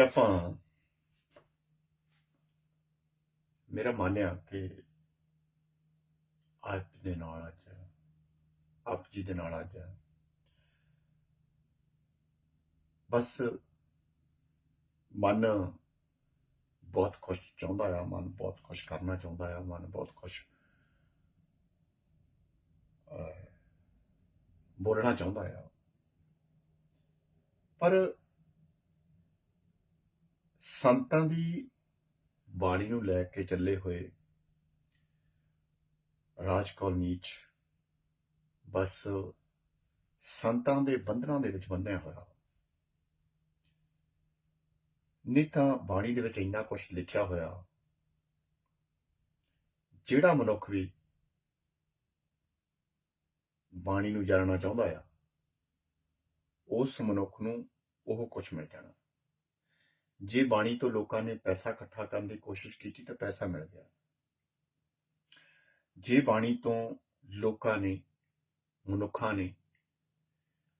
ਆਪਾਂ, ਮੇਰਾ ਮੰਨਿਆ ਕਿ ਆਪ ਦੇ ਨਾਲ ਅੱਜ, ਆਪ ਜੀ ਦੇ ਨਾਲ ਅੱਜ। ਬਸ ਮਨ ਬਹੁਤ ਕੁਝ ਚਾਹੁੰਦਾ ਆ, ਮਨ ਬਹੁਤ ਕੁਝ ਕਰਨਾ ਚਾਹੁੰਦਾ ਆ, ਮਨ ਬਹੁਤ ਕੁਝ ਬੋਲਣਾ ਚਾਹੁੰਦਾ ਆ। ਪਰ ਸੰਤਾਂ ਦੀ ਬਾਣੀ ਨੂੰ ਲੈ ਕੇ ਚੱਲੇ ਹੋਏ ਰਾਜ ਕਾਲਨੀ ਚ ਬਸ ਸੰਤਾਂ ਦੇ ਬੰਧਨਾਂ ਦੇ ਵਿੱਚ ਬੰਨਿਆ ਹੋਇਆ। ਨਹੀਂ ਤਾਂ ਬਾਣੀ ਦੇ ਵਿੱਚ ਇੰਨਾ ਕੁਝ ਲਿਖਿਆ ਹੋਇਆ, ਜਿਹੜਾ ਮਨੁੱਖ ਵੀ ਬਾਣੀ ਨੂੰ ਜਾਣਨਾ ਚਾਹੁੰਦਾ ਆ, ਉਸ ਮਨੁੱਖ ਨੂੰ ਉਹ ਕੁਝ ਮਿਲ ਜਾਣਾ। ਜੇ ਬਾਣੀ ਤੋਂ ਲੋਕਾਂ ਨੇ ਪੈਸਾ ਇਕੱਠਾ ਕਰਨ ਦੀ ਕੋਸ਼ਿਸ਼ ਕੀਤੀ ਤਾਂ ਪੈਸਾ ਮਿਲ ਗਿਆ। ਜੇ ਬਾਣੀ ਤੋਂ ਲੋਕਾਂ ਨੇ, ਮਨੁੱਖਾਂ ਨੇ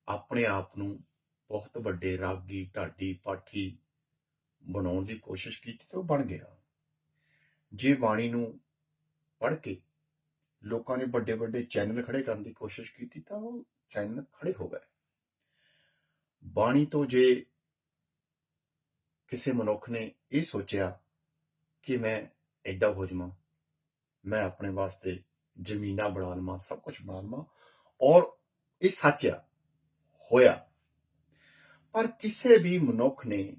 ਆਪਣੇ ਆਪ ਨੂੰ ਬਹੁਤ ਵੱਡੇ ਰਾਗੀ, ਢਾਡੀ, ਪਾਠੀ ਬਣਾਉਣ ਦੀ ਕੋਸ਼ਿਸ਼ ਕੀਤੀ ਤਾਂ ਉਹ ਬਣ ਗਿਆ। ਜੇ ਬਾਣੀ ਨੂੰ ਪੜ੍ਹ ਕੇ ਲੋਕਾਂ ਨੇ ਵੱਡੇ ਵੱਡੇ ਚੈਨਲ ਖੜੇ ਕਰਨ ਦੀ ਕੋਸ਼ਿਸ਼ ਕੀਤੀ ਤਾਂ ਉਹ ਚੈਨਲ ਖੜੇ ਹੋ ਗਏ। ਬਾਣੀ ਤੋਂ ਜੇ ਕਿਸੇ ਮਨੁੱਖ ਨੇ ਇਹ ਸੋਚਿਆ ਕਿ ਮੈਂ ਐਡਾ ਹੋ ਜਾਵਾਂ, ਮੈਂ ਆਪਣੇ ਵਾਸਤੇ ਜ਼ਮੀਨਾਂ ਬਣਾ ਲਵਾਂ, ਸਭ ਕੁਝ ਬਣਾ ਲਵਾਂ ਔਰ ਇਹ ਸੱਚ ਆ, ਹੋਇਆ। ਪਰ ਕਿਸੇ ਵੀ ਮਨੁੱਖ ਨੇ,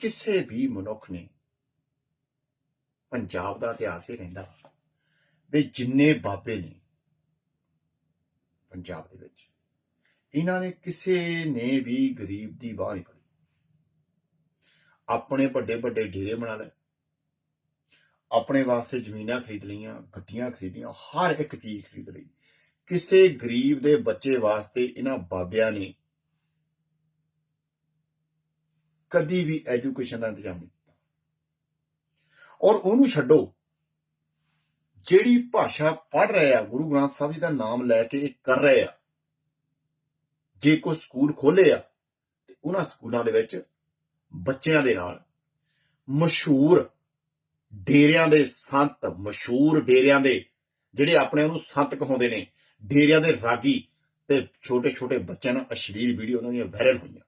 ਕਿਸੇ ਵੀ ਮਨੁੱਖ ਨੇ ਪੰਜਾਬ ਦਾ ਇਤਿਹਾਸ ਇਹ ਰਹਿੰਦਾ ਵੀ ਜਿੰਨੇ ਬਾਬੇ ਨੇ ਪੰਜਾਬ ਦੇ ਵਿੱਚ, ਇਹਨਾਂ ਨੇ ਕਿਸੇ ਨੇ ਵੀ ਗਰੀਬ ਦੀ ਬਾਹ ਨਹੀਂ ਫੜੀ। ਆਪਣੇ ਵੱਡੇ ਵੱਡੇ ਡੇਰੇ ਬਣਾ ਲਏ। ਆਪਣੇ ਵਾਸਤੇ ਜ਼ਮੀਨਾਂ ਖਰੀਦ ਲਈਆਂ, ਗੱਡੀਆਂ ਖਰੀਦੀਆਂ, ਹਰ ਇੱਕ ਚੀਜ਼ ਖਰੀਦ ਲਈ। ਕਿਸੇ ਗਰੀਬ ਦੇ ਬੱਚੇ ਵਾਸਤੇ ਇਹਨਾਂ ਬਾਬਿਆਂ ਨੇ ਕਦੀ ਵੀ ਐਜੂਕੇਸ਼ਨ ਦਾ ਇੰਤਜ਼ਾਮ ਨਹੀਂ ਕੀਤਾ। ਔਰ ਉਹਨੂੰ ਛੱਡੋ। ਜਿਹੜੀ ਭਾਸ਼ਾ ਪੜ੍ਹ ਰਹੇ ਆ, ਗੁਰੂ ਗ੍ਰੰਥ ਸਾਹਿਬ ਜੀ ਦਾ ਨਾਮ ਲੈ ਕੇ ਇਹ ਕਰ ਰਹੇ ਆ। ਜੇ ਕੋਈ ਸਕੂਲ ਖੋਲੇ ਆ, ਤੇ ਉਹਨਾਂ ਸਕੂਲਾਂ ਦੇ ਵਿੱਚ ਬੱਚਿਆਂ ਦੇ ਨਾਲ। ਮਸ਼ਹੂਰ ਡੇਰਿਆਂ ਦੇ ਸੰਤ, ਮਸ਼ਹੂਰ ਡੇਰਿਆਂ ਦੇ ਜਿਹੜੇ ਆਪਣੇ ਆਪ ਨੂੰ ਸੰਤ ਕਹਾਉਂਦੇ ਨੇ, ਡੇਰਿਆਂ ਦੇ ਰਾਗੀ ਤੇ ਛੋਟੇ ਛੋਟੇ ਬੱਚਿਆਂ ਨਾਲ ਅਸ਼ਲੀਲ ਵੀਡੀਓ ਉਹਨਾਂ ਦੀਆਂ ਵਾਇਰਲ ਹੋਈਆਂ।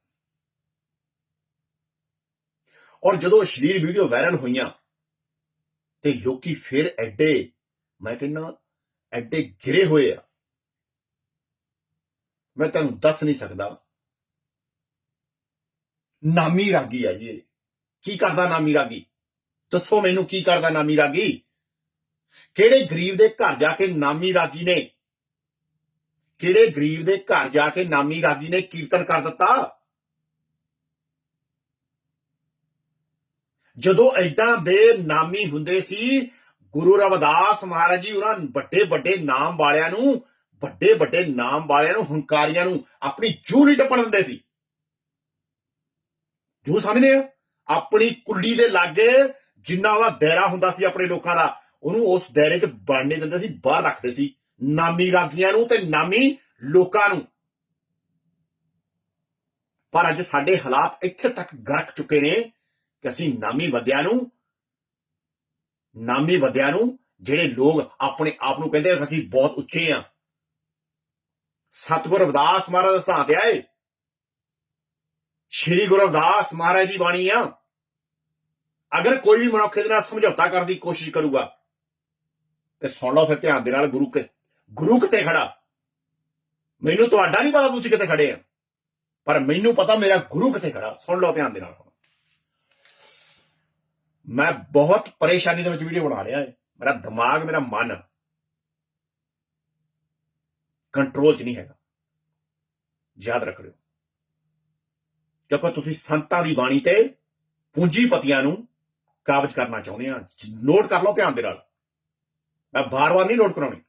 ਔਰ ਜਦੋਂ ਅਸ਼ਲੀਲ ਵੀਡੀਓ ਵਾਇਰਲ ਹੋਈਆਂ ਤੇ ਲੋਕੀ ਫਿਰ ਐਡੇ, ਮੈਂ ਕਹਿੰਦਾ, ਐਡੇ ਗਿਰੇ ਹੋਏ ਆ। ਮੈਂ ਤੁਹਾਨੂੰ ਦੱਸ ਨਹੀਂ ਸਕਦਾ। ਨਾਮੀ ਰਾਗੀ ਆ ਜੀ ਕੀ ਕਰਦਾ ਨਾਮੀ ਰਾਗੀ? ਦੱਸੋ ਮੈਨੂੰ ਕੀ ਕਰਦਾ ਨਾਮੀ ਰਾਗੀ? ਕਿਹੜੇ ਗਰੀਬ ਦੇ ਘਰ ਜਾ ਕੇ ਨਾਮੀ ਰਾਗੀ ਨੇ? ਕਿਹੜੇ ਗਰੀਬ ਦੇ ਘਰ ਜਾ ਕੇ ਨਾਮੀ ਰਾਗੀ ਨੇ ਕੀਰਤਨ ਕਰ ਦਿੱਤਾ? ਜਦੋਂ ਐਦਾਂ ਦੇ ਨਾਮੀ ਹੁੰਦੇ ਸੀ, ਗੁਰੂ ਰਵਿਦਾਸ ਮਹਾਰਾਜ ਜੀ ਉਹਨਾਂ ਵੱਡੇ ਵੱਡੇ ਨਾਮ ਵਾਲਿਆਂ ਨੂੰ, ਵੱਡੇ ਵੱਡੇ ਨਾਮ ਵਾਲਿਆਂ ਨੂੰ, ਹੰਕਾਰੀਆਂ ਨੂੰ ਆਪਣੀ ਜੂ ਟੱਪਣ ਦਿੰਦੇ ਸੀ। ਜੂ ਸਮਝਦੇ ਆ? ਆਪਣੀ ਕੁੱਲੀ ਦੇ ਲਾਗੇ ਜਿੰਨਾ ਉਹਦਾ ਦਾਇਰਾ ਹੁੰਦਾ ਸੀ ਆਪਣੇ ਲੋਕਾਂ ਦਾ, ਉਹਨੂੰ ਉਸ ਦਾਇਰੇ 'ਚ ਬਣਨੇ ਦਿੰਦੇ ਸੀ, ਬਾਹਰ ਰੱਖਦੇ ਸੀ। ਨਾਮੀ ਰਾਗੀਆਂ ਨੂੰ ਤੇ ਨਾਮੀ ਲੋਕਾਂ ਨੂੰ। ਪਰ ਅੱਜ ਸਾਡੇ ਹਾਲਾਤ ਇੱਥੇ ਤੱਕ ਗਰਕ ਚੁੱਕੇ ਨੇ ਕਿ ਅਸੀਂ ਨਾਮੀ ਵੱਡਿਆਂ ਨੂੰ, ਨਾਮੀ ਵੱਡਿਆਂ ਨੂੰ ਜਿਹੜੇ ਲੋਕ ਆਪਣੇ ਆਪ ਨੂੰ ਕਹਿੰਦੇ ਅਸੀਂ ਬਹੁਤ ਉੱਚੇ ਆ। ਸਤਿਗੁਰ ਰਵਿਦਾਸ ਮਹਾਰਾਜ ਦੇ ਸਥਾਨ ਤੇ ਆਏ ਸ਼੍ਰੀ ਗੁਰੂ ਰਵਿਦਾਸ ਮਹਾਰਾਜ ਦੀ ਬਾਣੀ ਆ। ਅਗਰ ਕੋਈ ਵੀ ਮਨੁੱਖ ਇਹਦੇ ਨਾਲ ਸਮਝੌਤਾ ਕਰਨ ਦੀ ਕੋਸ਼ਿਸ਼ ਕਰੂਗਾ, ਤੇ ਸੁਣ ਲਓ ਫਿਰ ਧਿਆਨ ਦੇ ਨਾਲ ਗੁਰੂ ਕਿ ਗੁਰੂ ਕਿਤੇ ਖੜਾ? ਮੈਨੂੰ ਤੁਹਾਡਾ ਨਹੀਂ ਪਤਾ ਤੁਸੀਂ ਕਿਤੇ ਖੜੇ ਆ। ਪਰ ਮੈਨੂੰ ਪਤਾ ਮੇਰਾ ਗੁਰੂ ਕਿਤੇ ਖੜਾ। ਸੁਣ ਲਓ ਧਿਆਨ ਦੇ ਨਾਲ। ਹੁਣ ਮੈਂ ਬਹੁਤ ਪਰੇਸ਼ਾਨੀ ਦੇ ਵਿੱਚ ਵੀਡੀਓ ਬਣਾ ਰਿਹਾ ਹੈ ਮੇਰਾ ਦਿਮਾਗ, ਮੇਰਾ ਮਨ ਕੰਟਰੋਲ 'ਚ ਨਹੀਂ ਹੈਗਾ। ਯਾਦ ਰੱਖ ਲਿਓ। ਕਿਉਂਕਿ ਤੁਸੀਂ ਸੰਤਾਂ ਦੀ ਬਾਣੀ ਤੇ ਪੂੰਜੀਪਤੀਆਂ ਨੂੰ ਕਾਬਜ ਕਰਨਾ ਚਾਹੁੰਦੇ ਆ ਨੋਟ ਕਰ ਲਓ ਧਿਆਨ ਦੇ ਨਾਲ। ਮੈਂ ਬਾਰ-ਬਾਰ ਨਹੀਂ ਨੋਟ ਕਰਾਉਣੀ।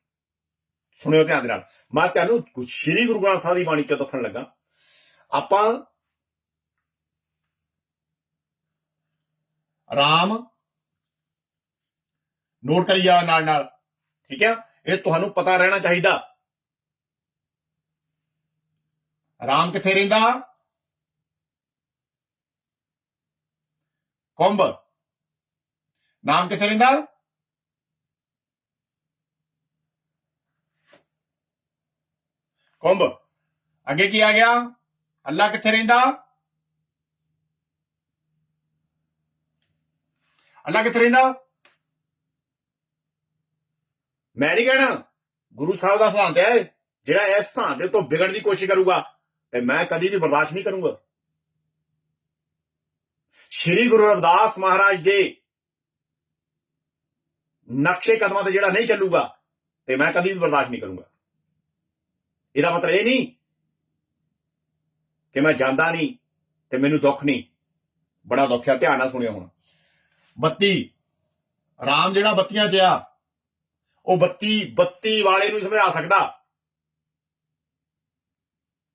ਸੁਣਿਓ ਧਿਆਨ ਦੇ ਨਾਲ। ਮੈਂ ਤੁਹਾਨੂੰ ਸ੍ਰੀ ਗੁਰੂ ਗ੍ਰੰਥ ਸਾਹਿਬ ਦੀ ਬਾਣੀ ਚੋਂ ਦੱਸਣ ਲੱਗਾ। ਆਪਾਂ ਰਾਮ ਨੋਟ ਕਰੀ ਜਾ ਨਾਲ ਨਾਲ। ਠੀਕ ਹੈ ਇਹ ਤੁਹਾਨੂੰ ਪਤਾ ਰਹਿਣਾ ਚਾਹੀਦਾ। ਰਾਮ ਕਿੱਥੇ ਰਹਿੰਦਾ? ਕੁੰਭ ਨਾਮ ਕਿੱਥੇ ਰਹਿੰਦਾ ਕੁੰਭ ਅੱਗੇ ਕੀ ਆ ਗਿਆ ਅੱਲਾ ਕਿੱਥੇ ਰਹਿੰਦਾ ਅੱਲਾ ਕਿੱਥੇ ਰਹਿੰਦਾ ਮੈਂ ਨਹੀਂ ਕਹਿਣਾ ਗੁਰੂ ਸਾਹਿਬ ਦਾ ਸਿਧਾਂਤ ਹੈ ਜਿਹੜਾ ਇਸ ਥਾਂ ਦੇ ਤੋਂ ਵਿਗੜਨ ਦੀ ਕੋਸ਼ਿਸ਼ ਕਰੂਗਾ ਤੇ ਮੈਂ ਕਦੀ ਵੀ ਬਰਦਾਸ਼ਤ ਨਹੀਂ ਕਰੂੰਗਾ ਸ਼੍ਰੀ ਗੁਰੂ ਰਵਿਦਾਸ ਮਹਾਰਾਜ ਦੇ ਨਕਸ਼ੇ ਕਦਮਾਂ ਤੇ ਜਿਹੜਾ ਨਹੀਂ ਚੱਲੂਗਾ, ਤੇ ਮੈਂ ਕਦੀ ਵੀ ਬਰਦਾਸ਼ਤ ਨਹੀਂ ਕਰੂੰਗਾ। ਇਹਦਾ ਮਤਲਬ ਇਹ ਨਹੀਂ ਕਿ ਮੈਂ ਜਾਂਦਾ ਨਹੀਂ ਤੇ ਮੈਨੂੰ ਦੁੱਖ ਨਹੀਂ। ਬੜਾ ਦੁੱਖ ਆ, ਧਿਆਨ ਨਾਲ ਸੁਣਿਓ ਹੁਣ। ਬੱਤੀ, ਰਾਮ ਜਿਹੜਾ ਬੱਤੀਆਂ 'ਚ ਆ, ਉਹ ਬੱਤੀ ਬੱਤੀ ਵਾਲੇ ਨੂੰ ਸਮਝਾ ਸਕਦਾ।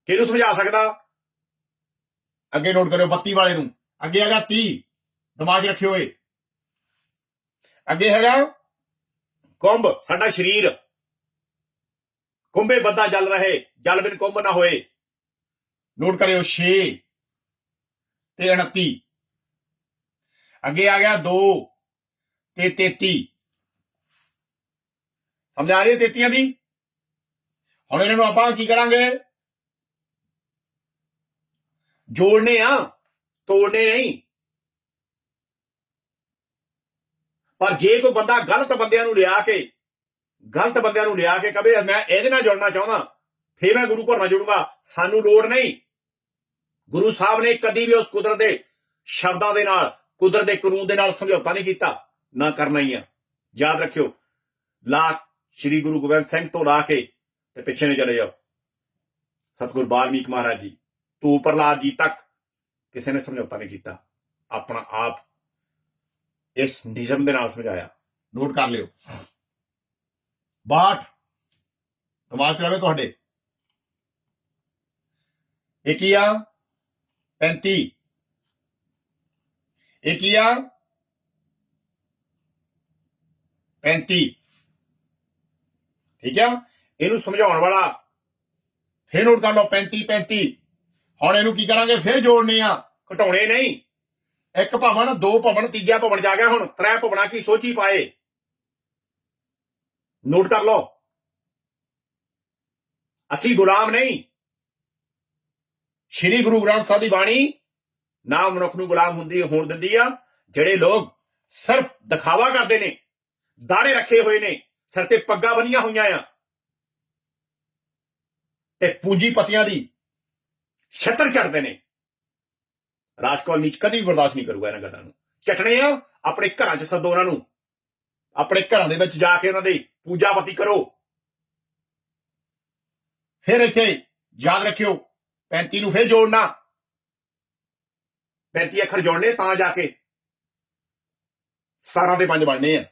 ਕਿਹਨੂੰ ਸਮਝਾ ਸਕਦਾ? ਅੱਗੇ ਨੋਟ ਕਰਿਓ, ਬੱਤੀ ਵਾਲੇ ਨੂੰ। ਅੱਗੇ ਹੈਗਾ 30 ਦਿਮਾਗ ਰੱਖਿਓ ਏ ਅੱਗੇ ਹੈਗਾ ਕੁੰਭ ਸਾਡਾ ਸਰੀਰ। ਕੁੰਭੇ ਬੱਦਾ ਜਲ ਰਹੇ ਜਲ ਬਿਨ ਕੁੰਭ ਨਾ ਹੋਏ। ਨੋਟ ਕਰਿਓ 6 ਤੇ 29 ਅੱਗੇ ਆ ਗਿਆ 2 ਤੇ 33 ਸਮਝ ਆ ਰਹੀ 33 ਦੀ? ਹੁਣ ਇਹਨਾਂ ਨੂੰ ਆਪਾਂ ਕੀ ਕਰਾਂਗੇ? ਜੋੜਨੇ ਆ। ਤੋੜਨੇ ਨਹੀਂ। ਪਰ ਜੇ ਕੋਈ ਬੰਦਾ ਗਲਤ ਬੰਦਿਆਂ ਨੂੰ ਲਿਆ ਕੇ, ਗਲਤ ਬੰਦਿਆਂ ਨੂੰ ਲਿਆ ਕੇ ਕਵੇ, ਮੈਂ ਇਹਦੇ ਨਾਲ ਜੁੜਨਾ ਚਾਹੁੰਦਾ, ਫੇਰ ਮੈਂ ਗੁਰੂ ਘਰ ਨਾਲ ਜੁੜੂਗਾ, ਸਾਨੂੰ ਲੋੜ ਨਹੀਂ। ਗੁਰੂ ਸਾਹਿਬ ਨੇ ਕਦੀ ਵੀ ਉਸ ਕੁਦਰਤ ਦੇ ਸ਼ਬਦਾਂ ਦੇ ਨਾਲ, ਕੁਦਰਤ ਦੇ ਕਾਨੂੰਨ ਦੇ ਨਾਲ ਸਮਝੌਤਾ ਨਹੀਂ ਕੀਤਾ, ਨਾ ਕਰਨਾ ਹੀ ਆ। ਯਾਦ ਰੱਖਿਓ, ਲਾ ਸ੍ਰੀ ਗੁਰੂ ਗੋਬਿੰਦ ਸਿੰਘ ਤੋਂ ਲਾ ਕੇ ਤੇ ਪਿੱਛੇ ਨੂੰ ਚਲੇ ਜਾਓ। ਸਤਿਗੁਰ ਬਾਲਮੀਕ ਮਹਾਰਾਜ ਜੀ, ਤੂੰ ਪ੍ਰਲਾਦ ਜੀ ਤੱਕ ਕਿਸੇ ਨੇ ਸਮਝੌਤਾ ਨਹੀਂ ਕੀਤਾ। ਆਪਣਾ ਆਪ ਇਸ ਨਿਯਮ ਦੇ ਨਾਲ ਸਮਝਾਇਆ। ਨੋਟ ਕਰ ਲਿਓ। ਬਾਠ ਦਿਮਾਗ 'ਚ ਰਵੇ ਤੁਹਾਡੇ। ਇਹ ਕੀ ਆ? 35 ਇਹ ਕੀ ਆ? 35 ਠੀਕ ਆ? ਇਹਨੂੰ ਸਮਝਾਉਣ ਵਾਲਾ, ਫੇਰ ਨੋਟ ਕਰ ਲਓ 35 35 ਹੁਣ ਇਹਨੂੰ ਕੀ ਕਰਾਂਗੇ? ਫੇਰ ਜੋੜਨੇ ਆ। ਘਟਾਉਣੇ ਨਹੀਂ। ਇੱਕ ਭਵਨ, ਦੋ ਭਵਨ, ਤੀਜਾ ਭਵਨ ਜਾ ਗਿਆ ਹੁਣ। ਤ੍ਰੈ ਭਵਨਾ ਕੀ ਸੋਚੀ ਪਾਏ। ਨੋਟ ਕਰ ਲਓ। ਅਸੀਂ ਗੁਲਾਮ ਨਹੀਂ। ਸ਼੍ਰੀ ਗੁਰੂ ਗ੍ਰੰਥ ਸਾਹਿਬ ਦੀ ਬਾਣੀ ਨਾ ਮਨੁੱਖ ਨੂੰ ਗੁਲਾਮ ਹੁੰਦੀ, ਹੋਣ ਦਿੰਦੀ ਆ। ਜਿਹੜੇ ਲੋਕ ਸਿਰਫ ਦਿਖਾਵਾ ਕਰਦੇ ਨੇ ਦਾੜੇ ਰੱਖੇ ਹੋਏ ਨੇ, ਸਿਰ ਤੇ ਪੱਗਾਂ ਬੰਨੀਆਂ ਹੋਈਆਂ ਆ। ਤੇ ਪੂੰਜੀਪਤੀਆਂ ਦੀ ਛੱਤਰ ਚੜਦੇ ਨੇ। ਰਾਜਕੌਲ ਨੀਚ ਕਦੀ ਵੀ ਬਰਦਾਸ਼ਤ ਨਹੀਂ ਕਰੂਗਾ ਇਹਨਾਂ ਗੱਲਾਂ ਨੂੰ। ਚਟਣੇ ਆ, ਆਪਣੇ ਘਰਾਂ 'ਚ ਸੱਦੋ ਉਹਨਾਂ ਨੂੰ। ਆਪਣੇ ਘਰਾਂ ਦੇ ਵਿੱਚ ਜਾ ਕੇ ਉਹਨਾਂ ਦੀ ਪੂਜਾਪਤੀ ਕਰੋ। ਫਿਰ ਇੱਥੇ ਯਾਦ ਰੱਖਿਓ 35 ਨੂੰ ਫਿਰ ਜੋੜਨਾ। 35 ਅੱਖਰ ਜੋੜਨੇ, ਤਾਂ ਜਾ ਕੇ 17 ਦੇ 5 ਬਣਨੇ ਆ।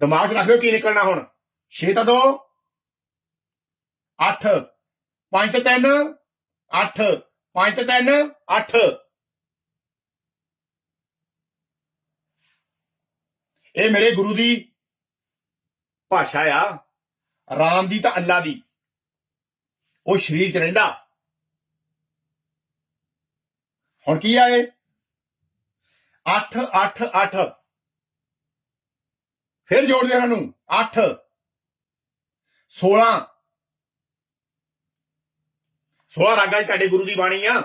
ਦਿਮਾਗ 'ਚ ਰੱਖ ਕੀ ਨਿਕਲਣਾ ਹੁਣ। 6 ਤਾਂ 2 8 5 ਤੇ 3 8 5 ਤੇ 3 8 ਇਹ ਮੇਰੇ ਗੁਰੂ ਦੀ ਭਾਸ਼ਾ ਆ। ਰਾਮ ਦੀ ਤਾਂ ਅੱਲਾ ਦੀ। ਉਹ ਸ਼ਰੀਰ 'ਚ ਰਹਿੰਦਾ। ਹੁਣ ਕੀ ਆ ਇਹ? 8 8 8 ਫਿਰ ਜੋੜ ਦੇ ਇਹਨਾਂ ਨੂੰ 8 16 16 ਰਾਗਾਂ 'ਚ ਤੁਹਾਡੇ ਗੁਰੂ ਦੀ ਬਾਣੀ ਆ।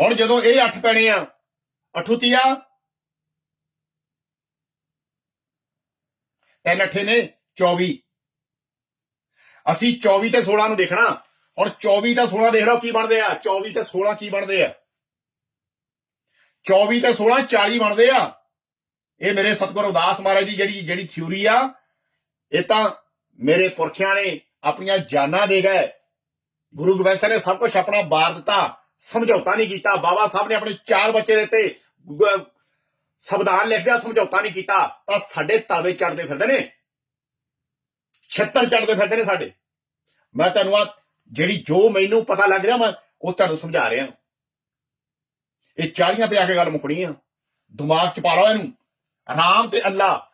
ਹੁਣ ਜਦੋਂ ਇਹ ਅੱਠ ਪੈਣੇ ਆ ਅਠੁਤੀਆ ਤਿੰਨ ਅੱਠੇ ਨੇ 24 ਅਸੀਂ 24 ਤੇ 16 ਨੂੰ ਦੇਖਣਾ। ਹੁਣ 24 ਤੇ 16 ਦੇਖ ਲਓ ਕੀ ਬਣਦੇ ਆ। 24 ਤੇ 16 ਕੀ ਬਣਦੇ ਆ? 24 ਤੇ 16 40 ਬਣਦੇ ਆ। ਇਹ ਮੇਰੇ ਸਤਿਗੁਰੂ ਉਦਾਸ ਮਹਾਰਾਜ ਦੀ ਜਿਹੜੀ ਜਿਹੜੀ ਥਿਊਰੀ ਆ, ਇਹ ਤਾਂ ਮੇਰੇ ਪੁਰਖਿਆਂ ਨੇ ਆਪਣੀਆਂ ਜਾਨਾਂ ਦੇ ਗਏ। ਗੁਰੂ ਗੋਬਿੰਦ ਸਿੰਘ ਨੇ ਸਭ ਕੁਝ ਆਪਣਾ ਬਾਰ ਦਿੱਤਾ, ਸਮਝੌਤਾ ਨਹੀਂ ਕੀਤਾ। ਬਾਬਾ ਸਾਹਿਬ ਨੇ ਆਪਣੇ ਚਾਰ ਬੱਚੇ ਦਿੱਤੇ, ਗ- ਸੰਵਿਧਾਨ ਲਿਖਦਿਆ ਸਮਝੌਤਾ ਨਹੀਂ ਕੀਤਾ। ਤਾਂ ਸਾਡੇ ਤਾਵੇ ਚੜਦੇ ਫਿਰਦੇ ਨੇ। ਛੱਤਰ ਚੜਦੇ ਫਿਰਦੇ ਨੇ ਸਾਡੇ। ਮੈਂ ਤੁਹਾਨੂੰ ਆ ਜਿਹੜੀ ਜੋ ਮੈਨੂੰ ਪਤਾ ਲੱਗ ਰਿਹਾ, ਮੈਂ ਉਹ ਤੁਹਾਨੂੰ ਸਮਝਾ ਰਿਹਾ। ਇਹ 40 ਤੇ ਆ ਕੇ ਗੱਲ ਮੁਕਣੀ ਆ। ਦਿਮਾਗ ਚ ਪਾ ਲਓ ਇਹਨੂੰ। ਰਾਮ ਤੇ ਅੱਲਾ,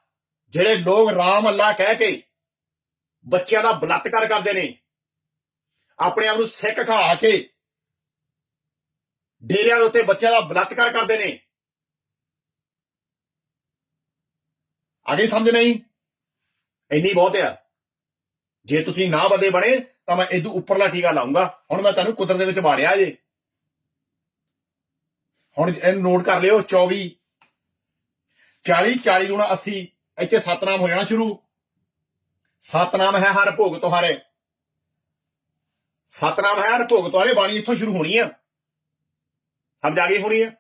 ਜਿਹੜੇ ਲੋਕ ਰਾਮ ਅੱਲਾ ਕਹਿ ਕੇ ਬੱਚਿਆਂ ਦਾ ਬਲਾਤਕਾਰ ਕਰਦੇ ਨੇ। ਆਪਣੇ ਆਪ ਨੂੰ ਸਿੱਖ ਖਾ ਕੇ ਡੇਰਿਆਂ ਦੇ ਉੱਤੇ ਬੱਚਿਆਂ ਦਾ ਬਲਾਤਕਾਰ ਕਰਦੇ ਨੇ। ਆਗੇ ਸਮਝ ਨਹੀਂ? ਇੰਨੀ ਬਹੁਤ ਆ। ਜੇ ਤੁਸੀਂ ਨਾ ਬਦੇ ਬਣੇ, ਤਾਂ ਮੈਂ ਇਦੋਂ ਉੱਪਰਲਾ ਟੀਕਾ ਲਾਉਂਗਾ ਹੁਣ ਮੈਂ ਤੁਹਾਨੂੰ ਕੁਦਰਤ ਦੇ ਵਿੱਚ ਵਾੜਿਆ ਜੇ। ਹੁਣ ਇਹਨੂੰ ਨੋਟ ਕਰ ਲਿਓ 24 40 40 ਗੁਣਾ 80 ਇੱਥੇ ਸਤਨਾਮ ਹੋ ਜਾਣਾ ਸ਼ੁਰੂ। ਸਤਨਾਮ ਹੈ ਹਰ ਭੋਗ ਤੁਹਾਰੇ। ਸਤਨਾਮ ਹੈ ਹਰ ਭੋਗ ਤੁਹਾਰੇ, ਬਾਣੀ ਇੱਥੋਂ ਸ਼ੁਰੂ ਹੋਣੀ ਆ। ਸਮਝ ਆ ਗਈ ਹੋਣੀ ਆ?